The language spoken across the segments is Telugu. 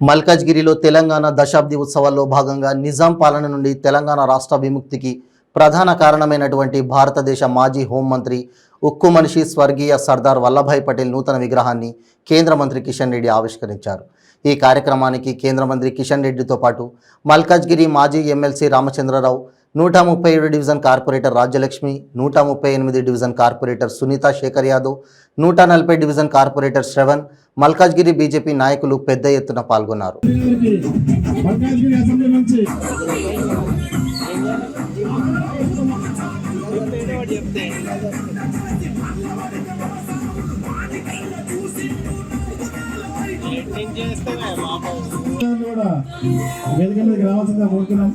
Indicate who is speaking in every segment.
Speaker 1: మల్కాజ్గిరిలో తెలంగాణ దశాబ్ది ఉత్సవాల్లో భాగంగా నిజాం పాలన నుండి తెలంగాణ రాష్ట్ర విముక్తికి ప్రధాన కారణమైనటువంటి భారతదేశ మాజీ హోంమంత్రి ఉక్కు మనిషి స్వర్గీయ సర్దార్ వల్లభాయ్ పటేల్ నూతన విగ్రహాన్ని కేంద్ర మంత్రి కిషన్ రెడ్డి ఆవిష్కరించారు. ఈ కార్యక్రమానికి కేంద్ర మంత్రి కిషన్ రెడ్డితో పాటు మల్కాజ్గిరి మాజీ ఎమ్మెల్సీ రామచంద్రరావు నూట ముప్పై ఏడు డివిజన్ కార్పొరేటర్ రాజ్యలక్ష్మి నూట ముప్పై ఎనిమిది డివిజన్ కార్పొరేటర్ సునీత శేఖర్ యాదవ్ నూట నలభై division corporator Shravan Malkajgiri BJP నాయకులు పెద్ద ఎత్తున పాల్గొన్నారు.
Speaker 2: కూడా వేదిక మీదకి రావాల్సిందే కోరుతున్నాం.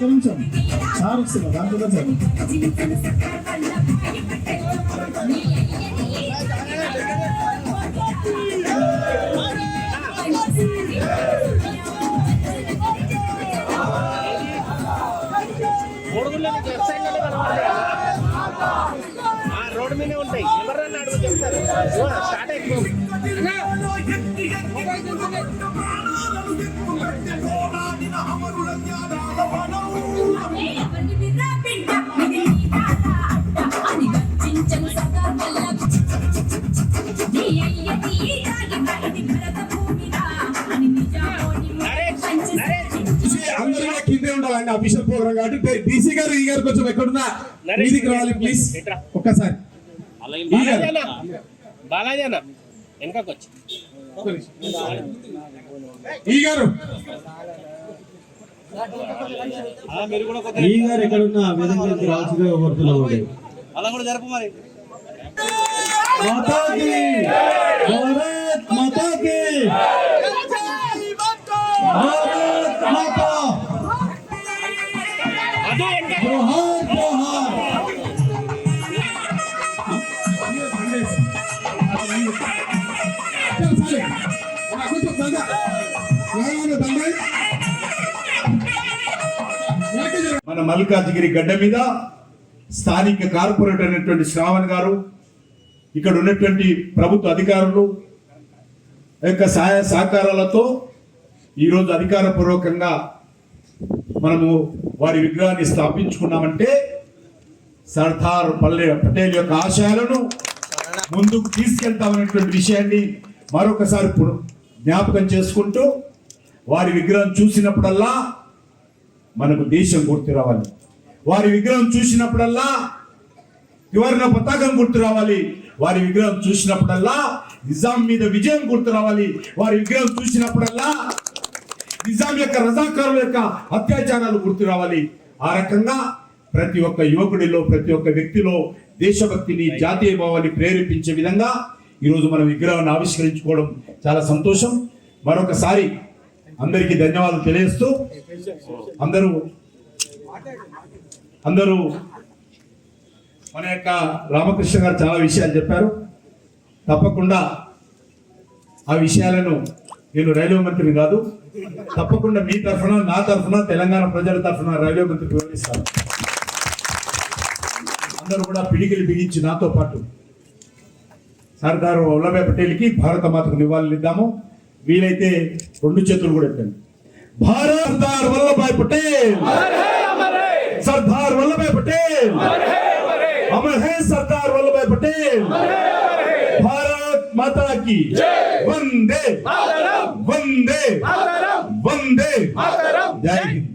Speaker 2: ఒక నిమిషం. సార్ వస్తున్నారు దాని గురించి
Speaker 3: ఆ రోడ్డు మీదే ఉంటాయి. ఎవరన్నా అడుగు చెప్తారు? స్టార్ట్ అయిపోయింది
Speaker 2: ఉండాలండి అఫీషియల్ ప్రోగ్రామ్ కాబట్టి డీసీ గారు ఈ గారు కొంచెం ఎక్కడున్నా మీదికి రావాలి ప్లీజ్ ఒక్కసారి. ఈ గారు. ఈ గారు
Speaker 4: మీదకి రావాల్సిందిగా కోరుతున్నామండి
Speaker 2: మాతాకి. భారత్ మాతాకి. మన మల్కాజిగిరి గడ్డ మీద స్థానిక కార్పొరేటర్ అయినటువంటి శ్రావణ్ గారు ఇక్కడ ఉన్నటువంటి ప్రభుత్వ అధికారులు యొక్క సహాయ సహకారాలతో ఈరోజు అధికారపూర్వకంగా మనము వారి విగ్రహాన్ని స్థాపించుకున్నామంటే సర్దార్ పల్లె పటేల్ యొక్క ఆశయాలను ముందుకు తీసుకెళ్తామనేటువంటి విషయాన్ని మరొకసారి జ్ఞాపకం చేసుకుంటూ వారి విగ్రహం చూసినప్పుడల్లా మనకు దేశం గుర్తు రావాలి. వారి విగ్రహం చూసినప్పుడల్లా త్రివర్ణ పతాకం గుర్తు రావాలి. వారి విగ్రహం చూసినప్పుడల్లా నిజాం మీద విజయం గుర్తు రావాలి. వారి విగ్రహం చూసినప్పుడల్లా నిజాం యొక్క రజాకారుల యొక్క అత్యాచారాలు గుర్తు రావాలి. ఆ రకంగా ప్రతి ఒక్క యువకుడిలో ప్రతి ఒక్క వ్యక్తిలో దేశభక్తిని జాతీయ భావాన్ని ప్రేరేపించే విధంగా ఈరోజు మనం విగ్రహాన్ని ఆవిష్కరించుకోవడం చాలా సంతోషం. మరొకసారి అందరికీ ధన్యవాదాలు తెలియస్తూ అందరూ అందరూ మన యొక్క రామకృష్ణ గారు చాలా విషయాలు చెప్పారు. తప్పకుండా ఆ విషయాలను నేను రైల్వే మంత్రిని కాదు తప్పకుండా మీ తరఫున నా తరఫున తెలంగాణ ప్రజల తరఫున రైల్వే మంత్రికి వివరిస్తాను. అందరూ కూడా పిడికిలు బిగించి నాతో పాటు సర్దారు వల్లభాయ్ పటేల్కి భారత మాతకు నివాళులు ఇద్దాము. వీలైతే రెండు చేతులు కూడా ఎత్తండి. భారత్ సర్దార్ వల్లభాయ్ పటేల్. సర్దార్ వల్లభాయ్ పటేల్. అమర్ హే సర్దార్ వల్లభాయ్ పటేల్. భారత్ మాతా की వందే. వందే. వందే. జై హింద్.